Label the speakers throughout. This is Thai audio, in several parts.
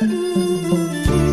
Speaker 1: Música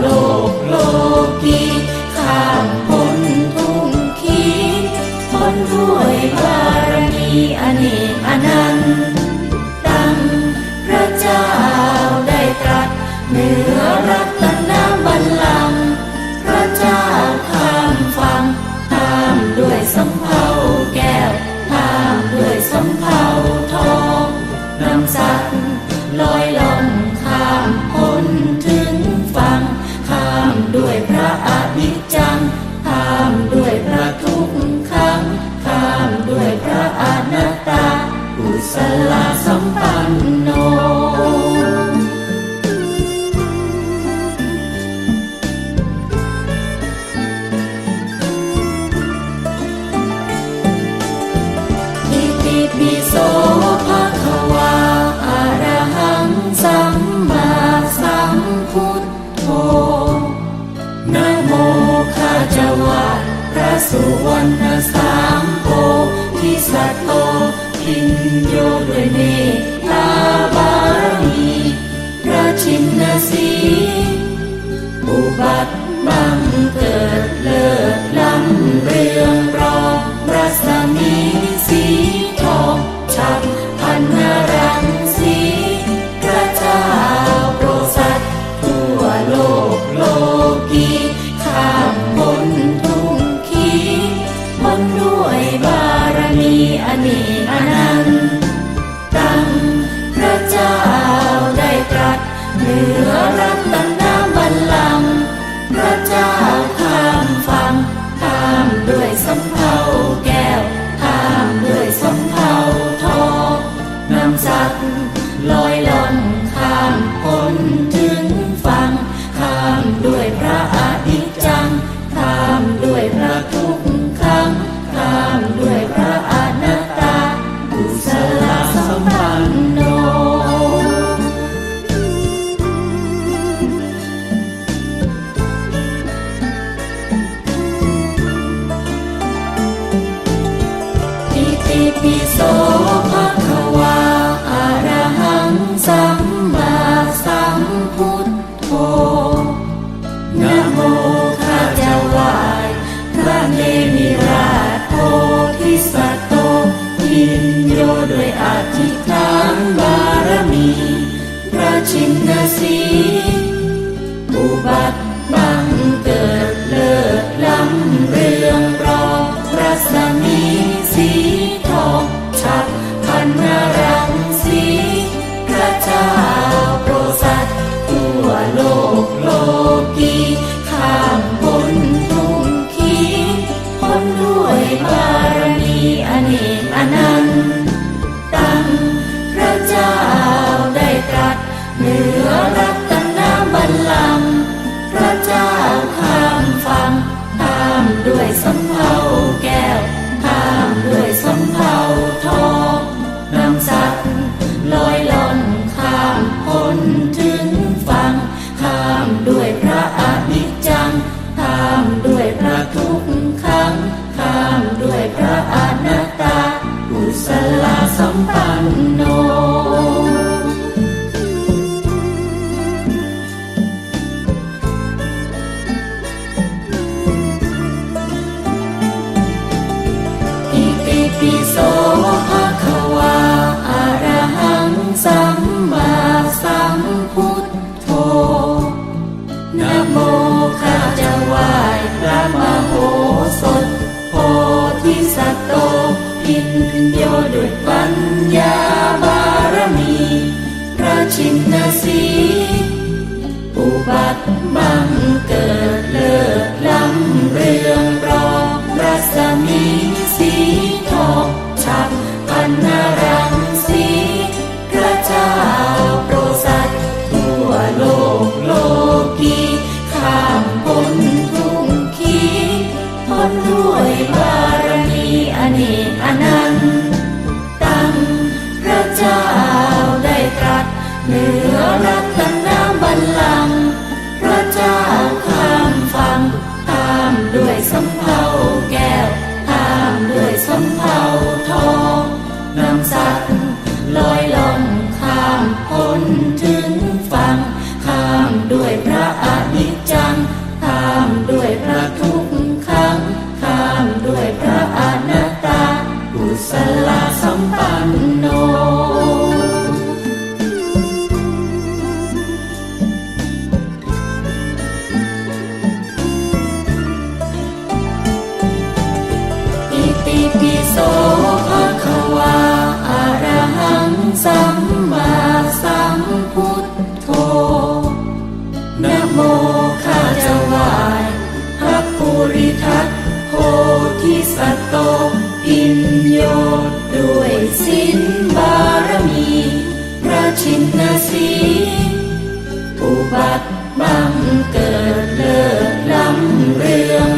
Speaker 1: โลกโลกีข้ามพ้นทุกขีพ้นด้วยบารมีอเนกอนันต์ ตั้งพระเจ้าได้ตรัสเมื่อ ลอยลอย โยด้วยปัญญาบารมี พระชินสี สัตว์ลอยล่องข้ามพ้นถึงฟังข้ามด้วยพระอนิจจัง ข้ามด้วยพระทุกขังข้ามด้วยพระอนัตตากุสลาสัมปันโนปิปิปิโส ริทัตโพธิสัตโตพินโยด้วยสินบารมีพระชินนาสีอุบัติบังเกิดเลิศล้ำเรือง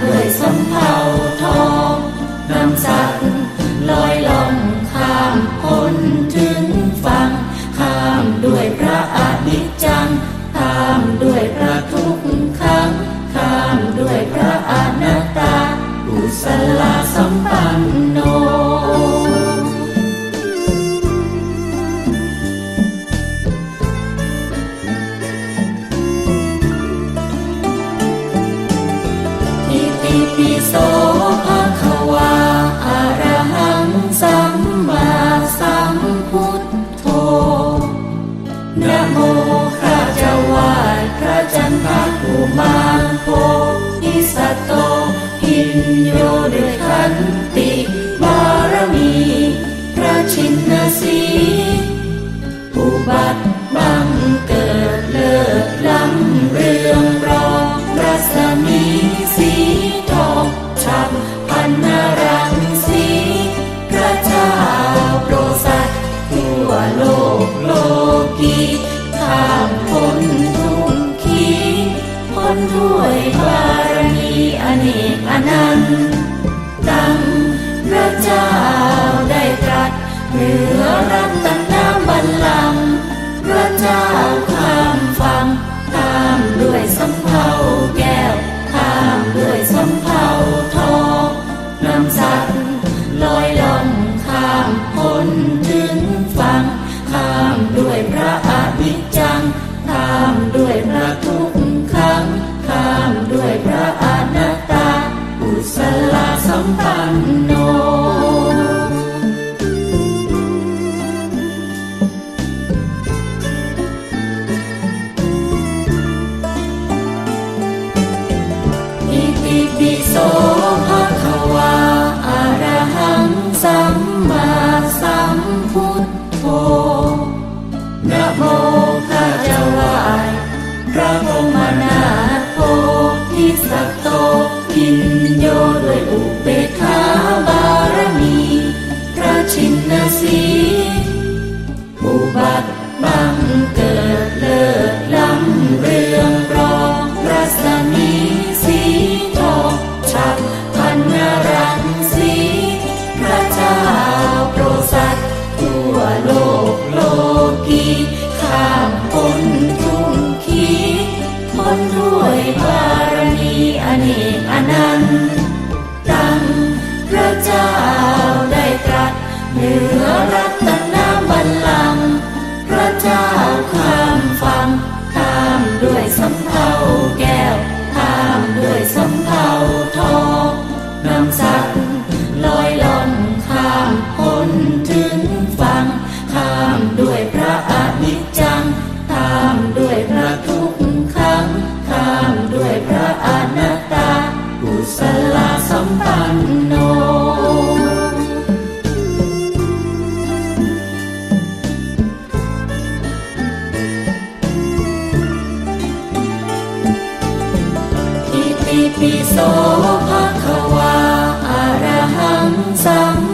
Speaker 1: người sống thao ปิโสภะควาอะระหังสัมมาสัมพุทโธนะโมพระจาวาดพระจันทกุมารโพธิสัตโตพินโยด้ติบารมี พระชินสีอุบัติ Breakaway. ปิโสภคะวาอะระหังสัม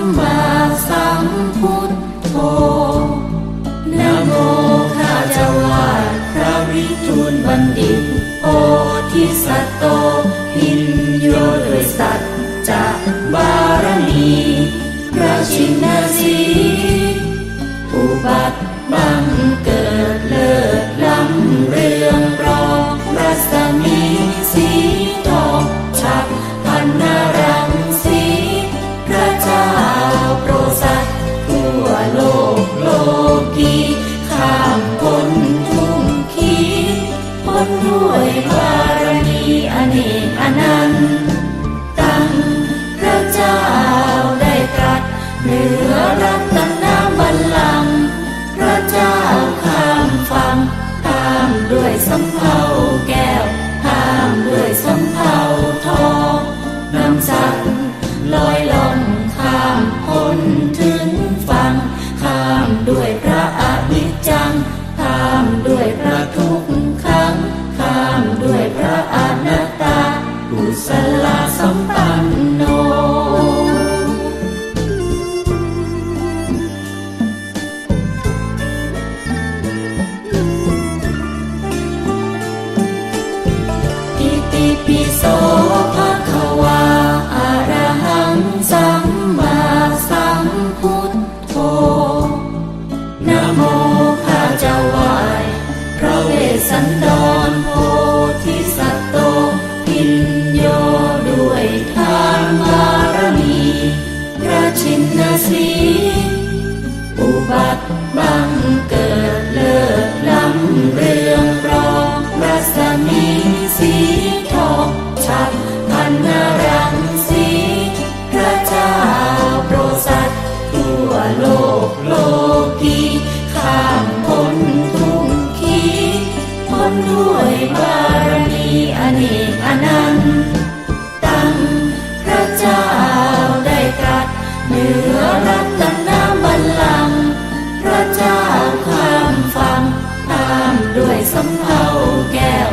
Speaker 1: เจ้าข้ามฟังตามด้วยสำเภาแก้ว